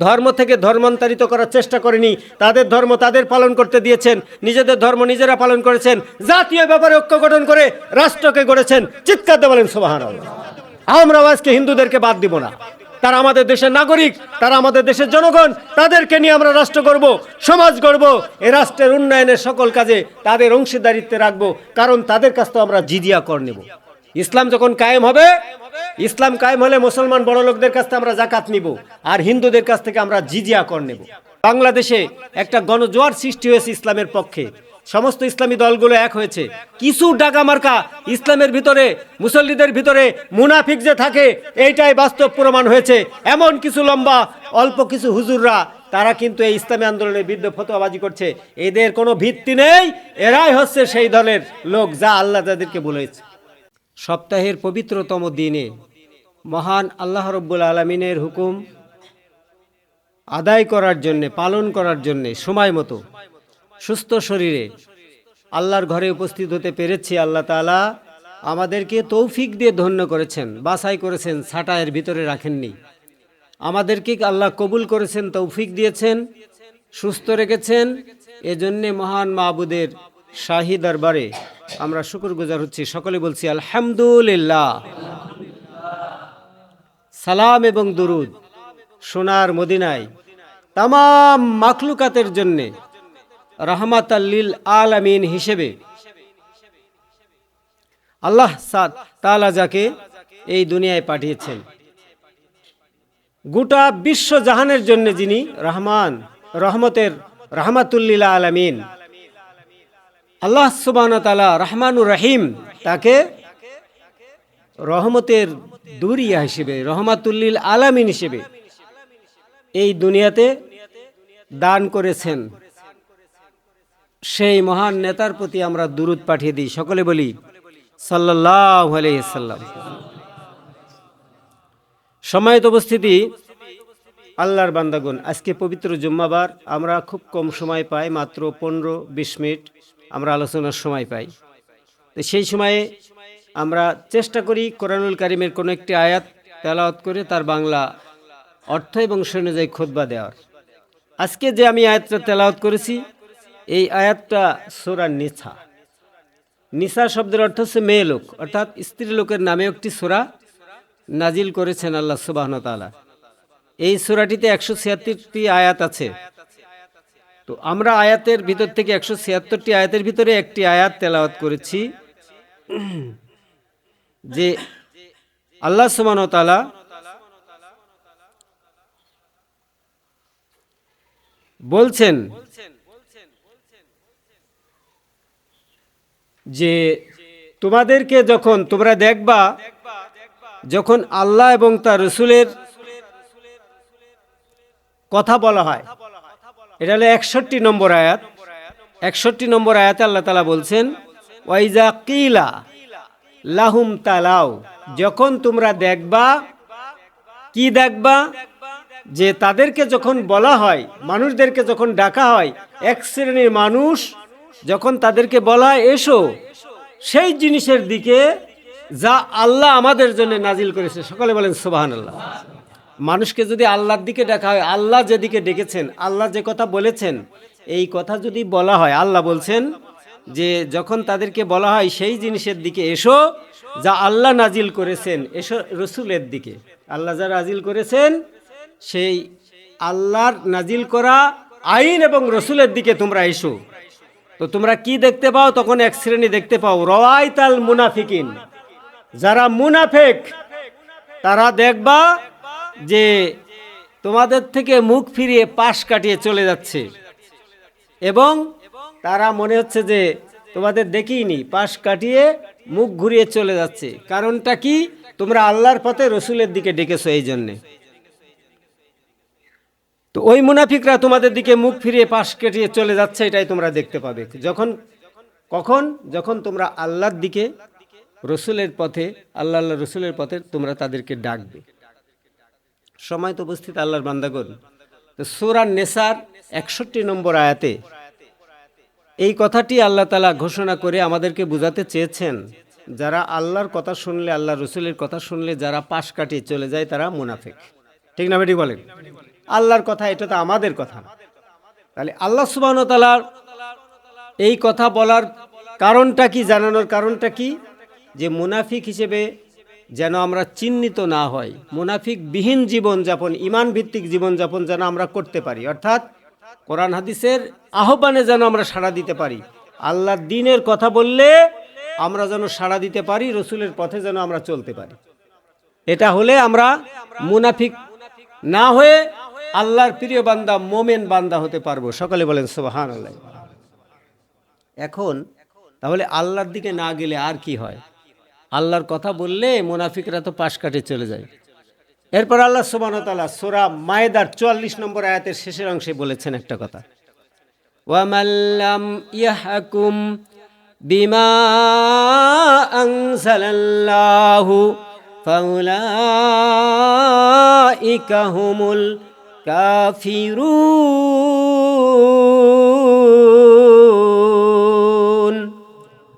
ধর্ম থেকে ধর্মান্তরিত করার চেষ্টা করেনি। তাদের ধর্ম তাদের পালন করতে দিয়েছেন। নিজেদের ধর্ম নিজেরা পালন করেছেন। জাতীয় ব্যাপারে ঐক্য গঠন করে রাষ্ট্রকে গড়েছেন। চিৎকার দিয়ে বলেন সোবাহান আমরা আজকে হিন্দুদেরকে বাদ দিব না। তারা আমাদের দেশের নাগরিক, তারা আমাদের দেশের জনগণ, তাদেরকে নিয়ে আমরা রাষ্ট্র গড়ব, সমাজ গড়ব। এ রাষ্ট্রের উন্নয়নের সকল কাজে তাদের অংশীদারিত্বে রাখব। কারণ তাদের কাছ তো আমরা জিজিয়া কর নেব। ইসলাম যখন কায়েম হবে, ইসলাম কায়েম হলে মুসলমান বড় লোকদের কাছ থেকে আমরা জাকাত নিব, আর হিন্দুদের কাছ থেকে আমরা জিজিয়া কর নেব। বাংলাদেশে একটা গণজোয়ার সৃষ্টি হয়েছে ইসলামের পক্ষে। সমস্ত ইসলামী দলগুলো এক হয়েছে। কিছু ডাকা মার্কা ইসলামের ভিতরে, মুসল্লিদের ভিতরে মুনাফিক যে থাকে, এইটাই বাস্তব প্রমাণ হয়েছে। এমন কিছু লম্বা, অল্প কিছু হুজুররা, তারা কিন্তু এই ইসলামী আন্দোলনের বিরুদ্ধে ফতোয়াবাজি করছে। এদের কোনো ভিত্তি নেই। এরাই হচ্ছে সেই দলের লোক যা আল্লাহ তাদেরকে বলেছে। সপ্তাহের পবিত্রতম দিনে মহান আল্লাহ রব্বুল আলমিনের হুকুম আদায় করার জন্যে, পালন করার জন্যে সময় মতো সুস্থ শরীরে আল্লাহর ঘরে উপস্থিত হতে পেরেছি। আল্লাহ তালা আমাদেরকে তৌফিক দিয়ে ধন্য করেছেন, বাছাই করেছেন ছাটায়ের ভিতরে রাখেননি। আমাদেরকে আল্লাহ কবুল করেছেন, তৌফিক দিয়েছেন, সুস্থ রেখেছেন। এজন্যে মহান মাহবুদের শাহী দরবারে আমরা শুকুর গুজার হচ্ছি। সকলে বলছি, আলহামদুলিল্লাহ। সালাম এবং দুরুদ সোনার মদিনায় তাম মাখলুকাতের জন্যে রহমাত আল্লিল আলামিন হিসেবে আল্লাহ সাদ তালা যাকে এই দুনিয়ায় পাঠিয়েছেন। গোটা বিশ্ব জাহানের জন্য যিনি রহমান, রহমতের রহমাতুল্লিল আলামিন। আল্লাহ সুবান তালা রহমানুর রহিম তাকে রহমতের দুরিয়া হিসেবে, রহমাতুল্লিল আলামিন হিসেবে এই দুনিয়াতে দান করেছেন। সেই মহান নেতার প্রতি আমরা দুরুদ পাঠিয়ে দিই। সকলে বলি সাল্লাহ আলাইসাল্লাম সময়ত উপস্থিতি, আল্লাহর বান্দাগুন আজকে পবিত্র জুম্মাবার, আমরা খুব কম সময় পাই, মাত্র পনেরো, বিশ মিনিট আমরা আলোচনার সময় পাই। তো সেই সময়ে আমরা চেষ্টা করি কোরআনুল কারিমের কোনো একটি আয়াত তেলাওয়াত করে তার বাংলা অর্থ এবং সে অনুযায়ী খোদবা দেওয়ার। আজকে যে আমি আয়াতটা তেলাওয়াত করেছি, এই আয়াতটা সোরা নিছা নিসা শব্দের অর্থ হচ্ছে মেয়ে লোক, অর্থাৎ স্ত্রী লোকের নামে একটি সোরা নাজিল করেছেন আল্লাহ সুবাহ তালা এই সোরাটিতে একশো ছিয়াত্তরটি আয়াত আছে। তো আমরা আয়াতের ভিতর থেকে একশো ছিয়াত্তরটি আয়াতের ভিতরে একটি আয়াত তেলাওয়াত করেছি, যে আল্লাহ সুবাহ তালা বলছেন যে তোমাদেরকে যখন তোমরা দেখবা, যখন আল্লাহ এবং তার রসুলের কথা বলা হয় এটা হলো একষট্টি নম্বর আয়াত। একষট্টি নম্বর আয়াতে আল্লাহ তালা বলছেন, ওয়াইজা কিলা লাহুম তালাও যখন তোমরা দেখবা, কি দেখবা? যে তাদেরকে যখন বলা হয়, মানুষদেরকে যখন ডাকা হয়, এক শ্রেণির মানুষ যখন তাদেরকে বলা হয়, এসো, সেই জিনিসের দিকে যা আল্লাহ আমাদের জন্য নাজিল করেছে সকলে বলেন সুবাহান আল্লাহ মানুষকে যদি আল্লাহর দিকে ডাকা হয়, আল্লাহ যেদিকে ডেকেছেন, আল্লাহ যে কথা বলেছেন, এই কথা যদি বলা হয়, আল্লাহ বলছেন যে যখন তাদেরকে বলা হয়, সেই জিনিসের দিকে এসো যা আল্লাহ নাজিল করেছেন, এসো রসুলের দিকে। আল্লাহ যা নাজিল করেছেন, সেই আল্লাহর নাজিল করা আইন এবং রসুলের দিকে তোমরা এসো। তো তোমরা কি দেখতে পাও? তখন এক শ্রেণি দেখতে পাও। রওয়াইতাল মুনাফিকিন। যারা মুনাফেক, তারা দেখবা যে তোমাদের থেকে মুখ ফিরিয়ে পাশ কাটিয়ে চলে যাচ্ছে। এবং তারা মনে হচ্ছে যে তোমাদের দেখিনি পাশ কাটিয়ে মুখ ঘুরিয়ে চলে যাচ্ছে। কারণটা কি? তোমরা আল্লাহর পথে রসুলের দিকে ডেকেছো এই জন্যে। তো ওই মুনাফিকরা তোমাদের দিকে মুখ ফিরিয়ে পাশ কেটিয়ে চলে যাচ্ছে, এটাই তোমরা দেখতে পাবে। যখন, কখন? যখন তোমরা আল্লাহর দিকে, রসুলের পথে, আল্লাহ আল্লাহ রসুলের পথে তোমরা তাদেরকে ডাকবে। সময় তো উপস্থিত আল্লাহর বান্দাগণ সুরান নেসার একষট্টি নম্বর আয়াতে এই কথাটি আল্লাহ তালা ঘোষণা করে আমাদেরকে বুঝাতে চেয়েছেন, যারা আল্লাহর কথা শুনলে আল্লাহ রসুলের কথা শুনলে, যারা পাশ কাটিয়ে চলে যায়, তারা মুনাফেক। ঠিক না বেটি বলেন? আল্লাহর কথা, এটা তো আমাদের কথা তাহলে আল্লাহ সুবাহ তালার এই কথা বলার কারণটা কি, জানানোর কারণটা কি? যে মুনাফিক হিসেবে যেন আমরা চিহ্নিত না হয় মুনাফিক বিহীন জীবনযাপন ইমান ভিত্তিক জীবনযাপন যেন আমরা করতে পারি। অর্থাৎ কোরআন হাদিসের আহ্বানে যেন আমরা সাড়া দিতে পারি। আল্লাহর দিনের কথা বললে আমরা যেন সাড়া দিতে পারি, রসুলের পথে যেন আমরা চলতে পারি। এটা হলে আমরা মুনাফিক না হয়ে আল্লাহর প্রিয় বান্দা, মোমেন বান্দা হতে পারব। সকলে বলেন সুবাহান আল্লাহ এখন তাহলে আল্লাহর দিকে না গেলে আর কি হয়? আল্লাহর কথা বললে মুনাফিকরা তো পাশ কাটে চলে যায়। এরপর আল্লাহ সুবাহতালা সোরা মায়েদার চুয়াল্লিশ নম্বর আয়াতের শেষের অংশে বলেছেন একটা কথা। ওয়ামাল্লাম ইয়াহকুম বিমা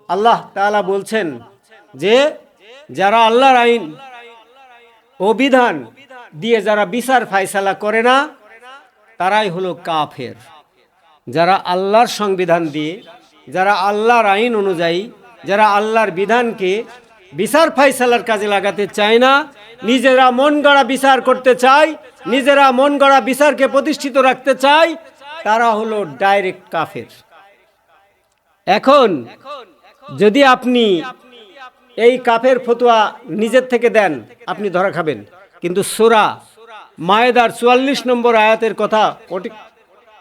আল্লাহ তাআলা বলছেন যে যারা আল্লাহর আইন ও বিধান দিয়ে যারা বিচার ফায়সালা করে না, তারাই হলো কাফের। যারা আল্লাহর সংবিধান দিয়ে, যারা আল্লাহর আইন অনুযায়ী, যারা আল্লাহর বিধানকে বিচার ফাইসালার কাজে লাগাতে চায় না, নিজেরা মন গড়া বিচার করতে চায়, নিজেরা মন গড়া বিচারকে প্রতিষ্ঠিত রাখতে চায়, তারা হলো ডাইরেক্ট কাফের। এখন যদি আপনি এই কাফের ফতুয়া নিজের থেকে দেন, আপনি ধরা খাবেন। কিন্তু সোরা মায়েদার চুয়াল্লিশ নম্বর আয়াতের কথা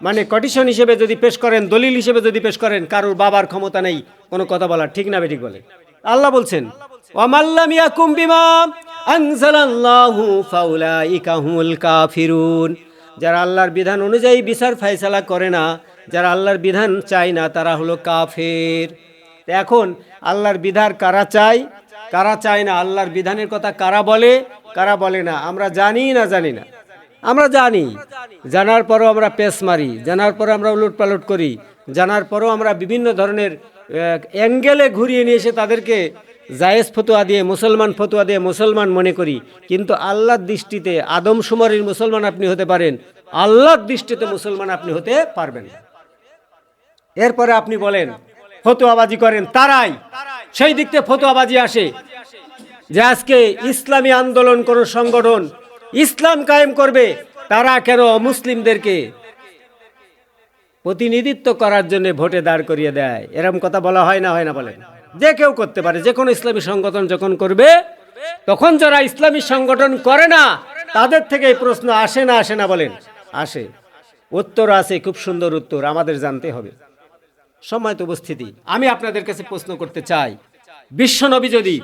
মানে কটিশন হিসেবে যদি পেশ করেন, দলিল হিসেবে যদি পেশ করেন, কারোর বাবার ক্ষমতা নেই, কোনো কথা বলার ঠিক না, বেঠিক বলে। আল্লাহ বলছেন কাফিরুন। যারা আল্লাহর বিধান অনুযায়ী বিচার ফায়সালা করে না, যারা আল্লাহর বিধান চায় না, তারা হলো কাফের। এখন আল্লাহর বিধান কারা চায়? কারা চায় না? আল্লাহর বিধানের কথা কারা বলে? কারা বলে না? আমরা জানি না জানি না। আমরা জানি। জানার পরও আমরা পেস মারি। জানার পরও আমরা উলট পালট করি। জানার পরও আমরা বিভিন্ন ধরনের অ্যাঙ্গেলে ঘুরিয়ে নিয়ে এসে তাদেরকে জায়েজ ফতুয়া দিয়ে, মুসলমান ফতুয়া দিয়ে মুসলমান মনে করি। কিন্তু আল্লাহর দৃষ্টিতে আদমশুমারির মুসলমান আপনি হতে পারেন। আল্লাহর দৃষ্টিতে মুসলমান আপনি হতে পারবেন এরপরে আপনি বলেন ফতুয়াবাজি করেন তারাই। সেই দিক থেকে ফতুয়াবাজি আসে যে আজকে ইসলামী আন্দোলন কোন সংগঠন ইসলাম কায়েম করবে, তারা কেন মুসলিমদেরকে প্রতিনিধিত্ব করার জন্য ভোটে দাঁড় করিয়ে দেয়? এরকম কথা বলা হয় না হয় না বলেন? যে কেউ করতে পারে, যে কোনো ইসলামী সংগঠন যখন করবে, তখন যারা ইসলামী সংগঠন করে না, তাদের থেকে এই প্রশ্ন আসে না আসে না বলেন? আসে। উত্তর আছে, খুব সুন্দর উত্তর, আমাদের জানতে হবে। সম্মানিত উপস্থিতি, আমি আপনাদের কাছে প্রশ্ন করতে চাই। বিশ্বনবী যদি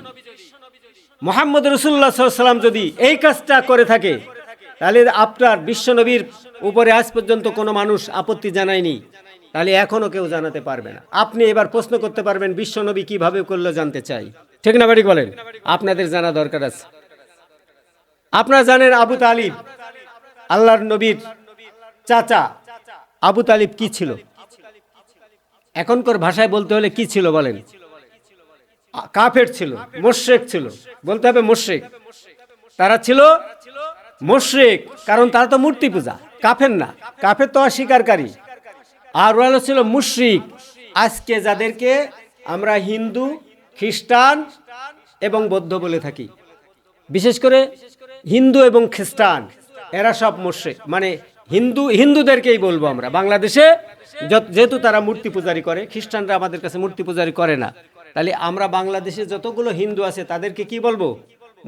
মোহাম্মদ রসুল্লাহ সাল্লাম যদি এই কাজটা করে থাকে, তাহলে আপনার বিশ্বনবীর উপরে আজ পর্যন্ত কোনো মানুষ আপত্তি জানায়নি। তাহলে এখনও কেউ জানাতে পারবে না। আপনি এবার প্রশ্ন করতে পারবেন বিশ্বনবী কীভাবে করল জানতে চাই। ঠিক না বাড়ি বলেন? আপনাদের জানা দরকার আছে। আপনারা জানেন আবু তালিব, আল্লাহর নবীর চাচা আবু তালিব কি ছিল? এখনকার ভাষায় বলতে হলে কি ছিল বলেন? কাফের ছিল মোশেক ছিল। বলতে হবে মোশেক তারা ছিল মোশেক কারণ তারা তো মূর্তি পূজা। কাফের না, কাফের তো অস্বীকারী। আর ওরা ছিল মুশরিক। আজকে যাদেরকে আমরা হিন্দু, খ্রিস্টান এবং বৌদ্ধ বলে থাকি। বিশেষ করে হিন্দু এবং খ্রিস্টান, এরা সব মোশেক মানে হিন্দু, হিন্দুদেরকেই বলব আমরা। বাংলাদেশে যেহেতু তারা মূর্তি পূজারি করে, খ্রিস্টানরা আমাদের কাছে মূর্তি পূজারি করে না। তাহলে আমরা বাংলাদেশে যতগুলো হিন্দু আছে, তাদেরকে কি বলব?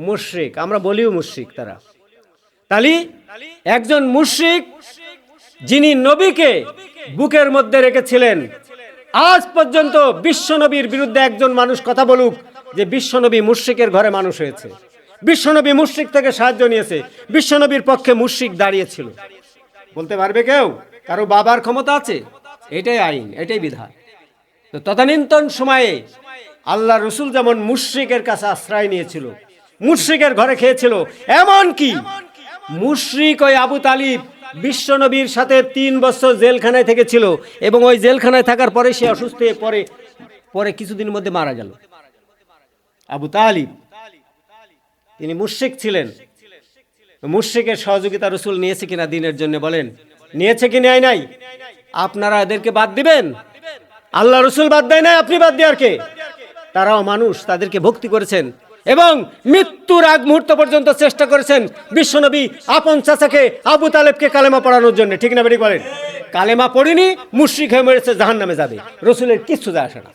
মুশ্রিক। আমরা বলিও মুশ্রিক তারা। তাহলে একজন মুশ্রিক, যিনি নবীকে বুকের মধ্যে রেখেছিলেন, আজ পর্যন্ত বিশ্বনবীর বিরুদ্ধে একজন মানুষ কথা বলুক যে বিশ্বনবী মুশ্রিকের ঘরে মানুষ হয়েছে। বিশ্বনবী মুশ্রিক থেকে সাহায্য নিয়েছে। বিশ্বনবীর পক্ষে মুশ্রিক দাঁড়িয়েছিল বলতে পারবে কেউ? কারও বাবার ক্ষমতা আছে? এটাই আইন, এটাই বিধান। তো তদানীন্তন সময়ে আল্লাহ রসুল যেমন মুশ্রিকের কাছে আশ্রয় নিয়েছিল, মুশ্রিকের ঘরে খেয়েছিল এমন কি মুশ্রিক ওই আবু তালিব বিশ্বনবীর সাথে তিন বছর জেলখানায় থেকেছিল এবং ওই জেলখানায় থাকার পরে সে অসুস্থ হয়ে পরে পরে কিছুদিনের মধ্যে মারা গেল। আবু তালিব, তিনি মুশ্রিক ছিলেন। মুশ্রিকের সহযোগিতা রসুল নিয়েছে কিনা দিনের জন্য বলেন, নিয়েছে কি নেয় নাই? আপনারা এদেরকে বাদ দিবেন? আল্লাহ রসুল বাদ দেয় নাই, আপনি বাদ দিয়ে আর কে? তারাও মানুষ, তাদেরকে ভক্তি করেছেন এবং মৃত্যুর আগ মুহূর্ত পর্যন্ত চেষ্টা করেছেন বিশ্বনবী আপন চাচাকে আবু তালেবকে কালেমা পড়ানোর জন্য, ঠিক না বেরিয়ে বলেন? কালেমা পড়িনি, মুশ্রিক হয়ে মরেছে জাহান নামে যাবে। রসুলের কিচ্ছু যায় আসে না।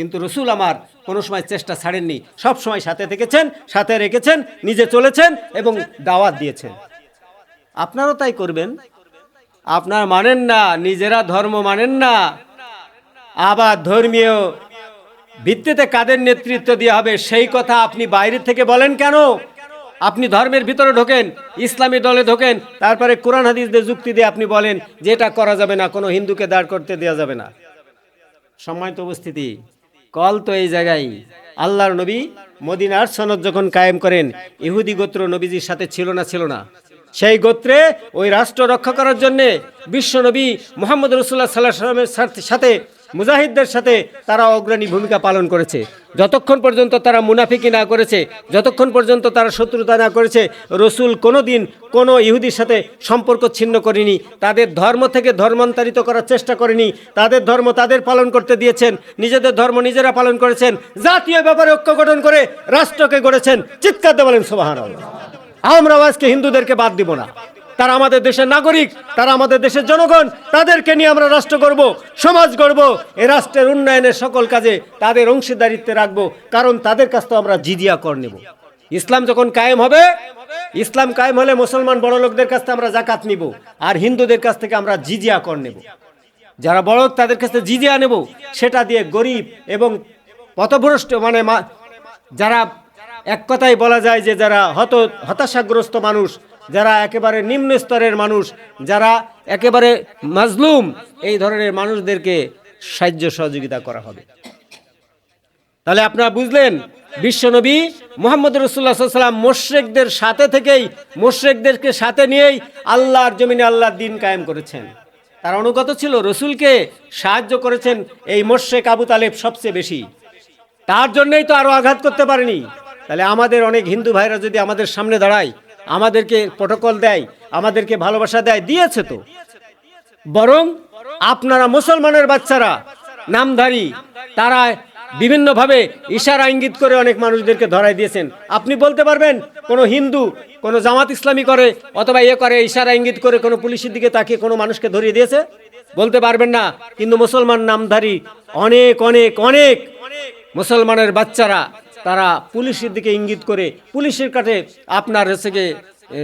কিন্তু রসুল আমার কোনো সময় চেষ্টা ছাড়েননি। সব সময় সাথে থেকেছেন, সাথে রেখেছেন, নিজে চলেছেন এবং দাওয়াত দিয়েছেন। আপনারাও তাই করবেন। আপনার মানেন না, নিজেরা ধর্ম মানেন না। আবার ধর্মীয় ভিত্তিতে কাদের নেতৃত্ব দেওয়া হবে, সেই কথা আপনি বাইরে থেকে বলেন কেন? আপনি ধর্মের ভিতরে ঢোকেন, ইসলামী দলে ঢোকেন, তারপরে কোরআন হাদিসদের যুক্তি দিয়ে আপনি বলেন যে এটা করা যাবে না, কোনো হিন্দুকে দাঁড় করতে দেওয়া যাবে না। সম্মানিত উপস্থিতি কল তো এই জায়গায়। আল্লাহর নবী মদিনার সনদ যখন কায়েম করেন, ইহুদি গোত্র নবীজির সাথে ছিল না ছিল না। সেই গোত্রে ওই রাষ্ট্র রক্ষা করার জন্যে বিশ্ব নবী মোহাম্মদ রসুল্লাহ সাল্লাহ সাল্লামের সাথে- সাথে মুজাহিদদের সাথে তারা অগ্রণী ভূমিকা পালন করেছে। যতক্ষণ পর্যন্ত তারা মুনাফিকি না করেছে, যতক্ষণ পর্যন্ত তারা শত্রুতা না করেছে, রসুল কোনো দিন কোনো ইহুদির সাথে সম্পর্ক ছিন্ন করেনি, তাদের ধর্ম থেকে ধর্মান্তরিত করার চেষ্টা করেনি, তাদের ধর্ম তাদের পালন করতে দিয়েছেন, নিজেদের ধর্ম নিজেরা পালন করেছেন, জাতীয় ব্যাপারে ঐক্য গঠন করে রাষ্ট্রকে গড়েছেন। চিৎকার দিয়ে বলেন সোবাহান আমরা আজকে হিন্দুদেরকে বাদ দিব না। তারা আমাদের দেশের নাগরিক, তারা আমাদের দেশের জনগণ, তাদেরকে নিয়ে আমরা রাষ্ট্র করব সমাজ গড়ব এ রাষ্ট্রের উন্নয়নের সকল কাজে তাদের অংশীদারিত্বে রাখব, কারণ তাদের কাছ থেকে আমরা জিজিয়া কর নেব। ইসলাম যখন কায়েম হবে, ইসলাম কায়েম হলে মুসলমান বড় লোকদের কাছ থেকে আমরা জাকাত নিব, আর হিন্দুদের কাছ থেকে আমরা জিজিয়া কর নেব। যারা বড় তাদের কাছে জিজিয়া নেব, সেটা দিয়ে গরিব এবং পথভ্রষ্ট মানে যারা এক কথায় বলা যায় যে যারা হত হতাশাগ্রস্ত মানুষ যারা একেবারে নিম্ন স্তরের মানুষ, যারা একেবারে মাজলুম, এই ধরনের মানুষদেরকে সাহায্য সহযোগিতা করা হবে। তাহলে আপনারা বুঝলেন বিশ্বনবী মোহাম্মদ রসুল্লাহ সাল্লাম মোশ্রেকদের সাথে থেকেই, মোশ্রেকদেরকে সাথে নিয়েই আল্লাহর জমিনে আল্লাহর দিন কায়েম করেছেন। তার অনুগত ছিল, রসুলকে সাহায্য করেছেন এই মোশ্রেক আবু তালেব সবচেয়ে বেশি। তার জন্যই তো আরও আঘাত করতে পারেনি। তাহলে আমাদের অনেক হিন্দু ভাইরা যদি আমাদের সামনে দাঁড়ায় আমাদেরকে প্রটোকল দেয়, আমাদেরকে ভালোবাসা দেয়, দিয়েছে তো। বরং আপনারা মুসলমানের বাচ্চারা, নামধারী, তারা বিভিন্নভাবে ইশারা ইঙ্গিত করে অনেক মানুষদেরকে ধরাই দিয়েছেন। আপনি বলতে পারবেন, কোনো হিন্দু, কোনো জামাত ইসলামী করে, অথবা ইয়ে করে, ইশারা ইঙ্গিত করে কোনো পুলিশের দিকে তাকিয়ে কোনো মানুষকে ধরিয়ে দিয়েছে? বলতে পারবেন না, কিন্তু মুসলমান নামধারী অনেক অনেক অনেক মুসলমানের বাচ্চারা তারা পুলিশের দিকে ইঙ্গিত করে পুলিশের কাছে আপনার গিয়ে,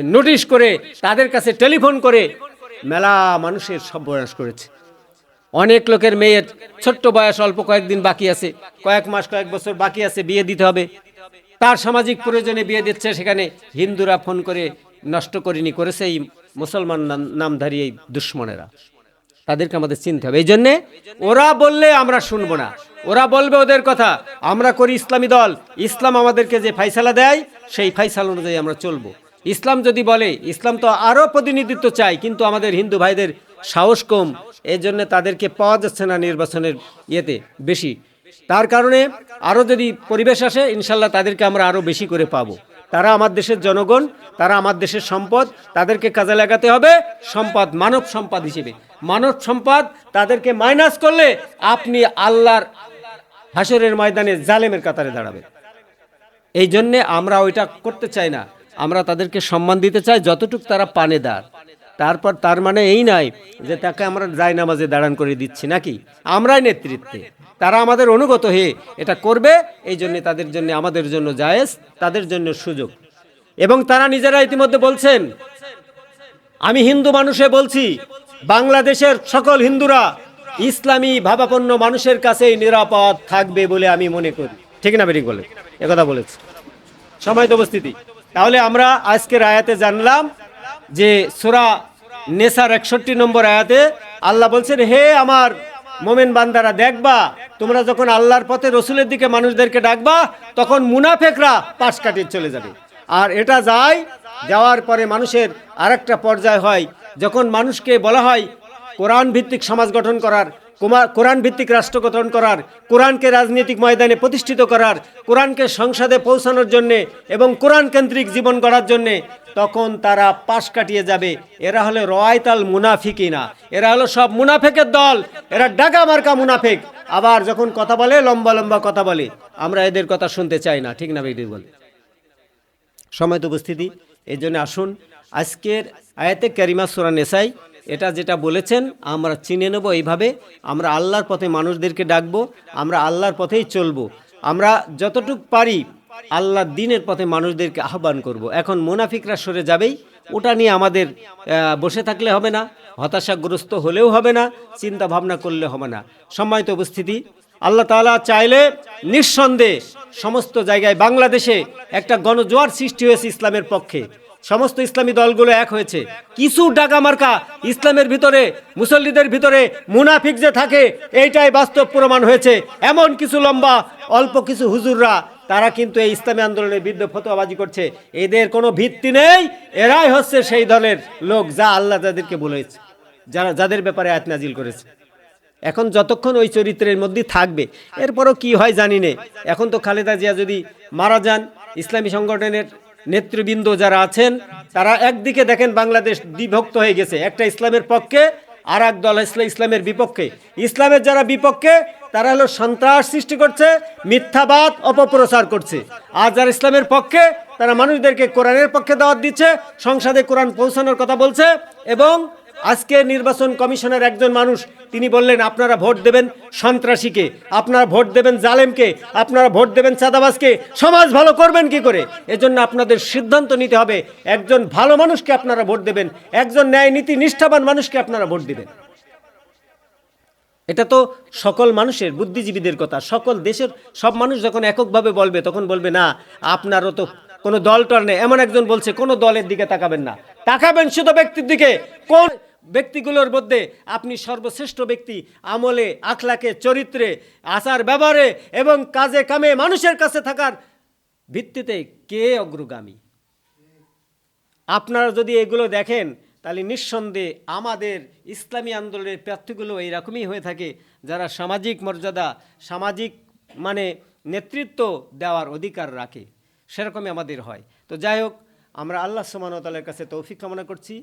নোটিশ করে তাদের কাছে টেলিফোন করে মেলা মানুষের সব সর্বনাশ করেছে। অনেক লোকের মেয়ের ছোট্ট বয়স অল্প কয়েকদিন বাকি আছে। কয়েক মাস কয়েক বছর বাকি আছে বিয়ে দিতে হবে। তার সামাজিক প্রয়োজনে বিয়ে দিচ্ছে সেখানে হিন্দুরা ফোন করে নষ্ট করিনি করেছে এই মুসলমান নাম- নামধারী এই দুশ্মনেরা। তাদেরকে আমাদের চিনতে হবে। এই জন্যে ওরা বললে আমরা শুনব না। ওরা বলবে ওদের কথা। আমরা করি ইসলামী দল। ইসলাম আমাদেরকে যে ফাইসালা দেয়, সেই ফাইসালা অনুযায়ী আমরা চলবো। ইসলাম যদি বলে, ইসলাম তো আরও প্রতিনিধিত্ব চাই কিন্তু আমাদের হিন্দু ভাইদের সাহস কম। এই জন্য তাদেরকে পাওয়া যাচ্ছে না নির্বাচনের ইয়েতে বেশি। তার কারণে আরও যদি পরিবেশ আসে, ইনশাল্লাহ তাদেরকে আমরা আরও বেশি করে পাবো। তারা আমার দেশের জনগণ, তারা আমার দেশের সম্পদ, তাদেরকে কাজে লাগাতে হবে সম্পদ, মানব সম্পদ হিসেবে। মানব সম্পদ তাদেরকে মাইনাস করলে আপনি আল্লাহর হাসরের ময়দানে জালেমের কাতারে দাঁড়াবে। এই জন্যে আমরা ওইটা করতে চাই না। আমরা তাদেরকে সম্মান দিতে চাই যতটুক তারা পানে দাঁড়। তারপর তার মানে এই নয় যে তাকে আমরা যাই নামাজে দাঁড়ান করে দিচ্ছি নাকি? আমরাই নেতৃত্বে। তারা আমাদের অনুগত হয়ে এটা করবে, এই জন্যে তাদের জন্য, আমাদের জন্য জায়েজ, তাদের জন্য সুযোগ। এবং তারা নিজেরা ইতিমধ্যে বলছেন, আমি হিন্দু মানুষে বলছি, বাংলাদেশের সকল হিন্দুরা ইসলামী ভাবাপন্ন মানুষের কাছেই নিরাপদ থাকবে বলে আমি মনে করি। ঠিক না, বেরিক বলে একথা বলেছে। সময় উপস্থিতি, তাহলে আমরা আজকের আয়াতে জানলাম যে সুরা নেসার একষট্টি নম্বর আয়াতে আল্লাহ বলছেন, হে আমার মোমেন বান্দারা, দেখবা, তোমরা যখন আল্লাহর পথে রসুলের দিকে মানুষদেরকে ডাকবা, তখন মুনাফেকরা পাশ কাটিয়ে চলে যাবে। আর এটা যায়, যাওয়ার পরে মানুষের আরেকটা পর্যায় হয়, যখন মানুষকে বলা হয় কোরআন ভিত্তিক সমাজ গঠন করার কোরআন ভিত্তিক রাষ্ট্র গঠন করার, কোরআনকে রাজনৈতিক ময়দানে প্রতিষ্ঠিত করার, কোরআনকে সংসদে পৌঁছানোর জন্যে এবং কোরআন কেন্দ্রিক জীবন গড়ার জন্যে তখন তারা পাশ কাটিয়ে যাবে। এরা হলো রয়তাল মুনাফিকই না এরা হলো সব মুনাফেকের দল। এরা ডাকা মার্কা মুনাফেক। আবার যখন কথা বলে, লম্বা লম্বা কথা বলে। আমরা এদের কথা শুনতে চাই না, ঠিক না বেদি বলে সময় তো উপস্থিতি। এই জন্য আসুন। আজকের আয়াতে ক্যারিমা সুরা নেসাই এটা যেটা বলেছেন, আমরা চিনে নেব এইভাবে, আমরা আল্লাহর পথে মানুষদেরকে ডাকবো, আমরা আল্লাহর পথেই চলবো। আমরা যতটুক পারি আল্লাহ দিনের পথে মানুষদেরকে আহ্বান করব। এখন মুনাফিকরা সরে যাবেই, ওটা নিয়ে আমাদের বসে থাকলে হবে না, হতাশাগ্রস্ত হলেও হবে না চিন্তা ভাবনা করলে হবে না। সম্মানিত উপস্থিতি, আল্লাহ তাআলা চাইলে নিঃসন্দেহে সমস্ত জায়গায় বাংলাদেশে একটা গণজোয়ার সৃষ্টি হয়েছে ইসলামের পক্ষে। সমস্ত ইসলামী দলগুলো এক হয়েছে। কিছু ডাকা মার্কা ইসলামের ভিতরে, মুসল্লিদের ভিতরে মুনাফিক যে থাকে, এইটাই বাস্তব প্রমাণ হয়েছে। এমন কিছু লম্বা, অল্প কিছু হুজুররা, তারা কিন্তু এই ইসলামী আন্দোলনের বিরুদ্ধে ফতোয়াবাজি করছে। এদের কোনো ভিত্তি নেই, এরাই হচ্ছে সেই দলের লোক যা আল্লাহ যাদেরকে বলেছে, যারা, যাদের ব্যাপারে আয়াত নাজিল করেছে। এখন যতক্ষণ ওই চরিত্রের মধ্যে থাকবে, এরপরও কি হয় জানি নে। এখন তো খালেদা জিয়া যদি মারা যান, ইসলামী সংগঠনের নেতৃবৃন্দ যারা আছেন, তারা একদিকে দেখেন বাংলাদেশ বিভক্ত হয়ে গেছে। একটা ইসলামের পক্ষে আর এক দল ইসলা- ইসলামের বিপক্ষে। ইসলামের যারা বিপক্ষে, তারা হলো সন্ত্রাস সৃষ্টি করছে, মিথ্যাবাদ অপপ্রচার করছে। আর যারা ইসলামের পক্ষে, তারা মানুষদেরকে কোরআনের পক্ষে দাওয়াত দিচ্ছে, সংসদে কোরআন পৌঁছানোর কথা বলছে এবং আজকে নির্বাচন কমিশনের একজন মানুষ, তিনি বললেন, আপনারা ভোট দেবেন সন্ত্রাসীকে, আপনারা ভোট দেবেন জালেমকে, আপনারা ভোট দেবেন চাঁদাবাজকে, সমাজ ভালো করবেন কি করে? এজন্য আপনাদের সিদ্ধান্ত নিতে হবে, একজন ভালো মানুষকে আপনারা ভোট দেবেন, একজন ন্যায় নীতি নিষ্ঠাবান মানুষকে আপনারা ভোট দেবেন। এটা তো সকল মানুষের বুদ্ধিজীবীদের কথা, সকল দেশের সব মানুষ যখন এককভাবে বলবে, তখন বলবে, না, আপনারও তো কোনো দল টল নেই। এমন একজন বলছে, কোনো দলের দিকে তাকাবেন না। তাকাবেন শুধু ব্যক্তির দিকে, কোন ব্যক্তিগুলোর মধ্যে আপনি সর্বশ্রেষ্ঠ ব্যক্তি, আমলে, আখলাকে, চরিত্রে, আচার ব্যবহারে এবং কাজে কামে মানুষের কাছে থাকার ভিত্তিতে কে অগ্রগামী? আপনারা যদি এগুলো দেখেন, তাহলে নিঃসন্দেহে আমাদের ইসলামী আন্দোলনের প্রার্থীগুলো এইরকমই হয়ে থাকে, যারা সামাজিক মর্যাদা, সামাজিক মানে নেতৃত্ব দেওয়ার অধিকার রাখে। সেরকমই আমাদের হয়। তো যাই হোক, আমরা আল্লাহ সুমানতালের কাছে তৌফিক কামনা করছি।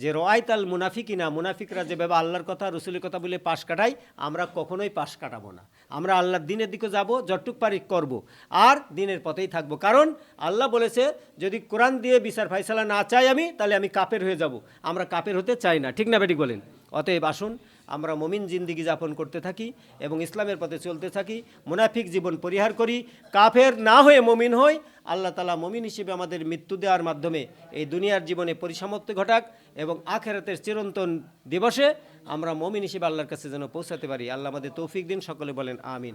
যে রয়তাল মুনাফিকিনা, মুনাফিকরা যেভাবে আল্লাহর কথা, রসুলের কথা বলে পাশ কাটাই আমরা কখনোই পাশ কাটাবো না। আমরা আল্লাহর দিনের দিকে যাব, যতটুক পারি করব। আর দিনের পথেই থাকব। কারণ আল্লাহ বলেছে, যদি কোরআন দিয়ে বিচার ফাইসালা না চাই আমি, তাহলে আমি কাপের হয়ে যাব। আমরা কাপের হতে চাই না। ঠিক না বেটি বলেন? অতএব আসুন, আমরা মমিন জিন্দিগি যাপন করতে থাকি এবং ইসলামের পথে চলতে থাকি, মুনাফিক জীবন পরিহার করি, কাফের না হয়ে মমিন হই, আল্লাহ তালা মমিন হিসেবে আমাদের মৃত্যু দেওয়ার মাধ্যমে এই দুনিয়ার জীবনে পরিসমাপ্তি ঘটাক। এবং আখেরাতের চিরন্তন দিবসে আমরা মমিন হিসেবে আল্লাহর কাছে যেন পৌঁছাতে পারি। আল্লাহ আমাদের তৌফিক দিন, সকলে বলেন আমিন।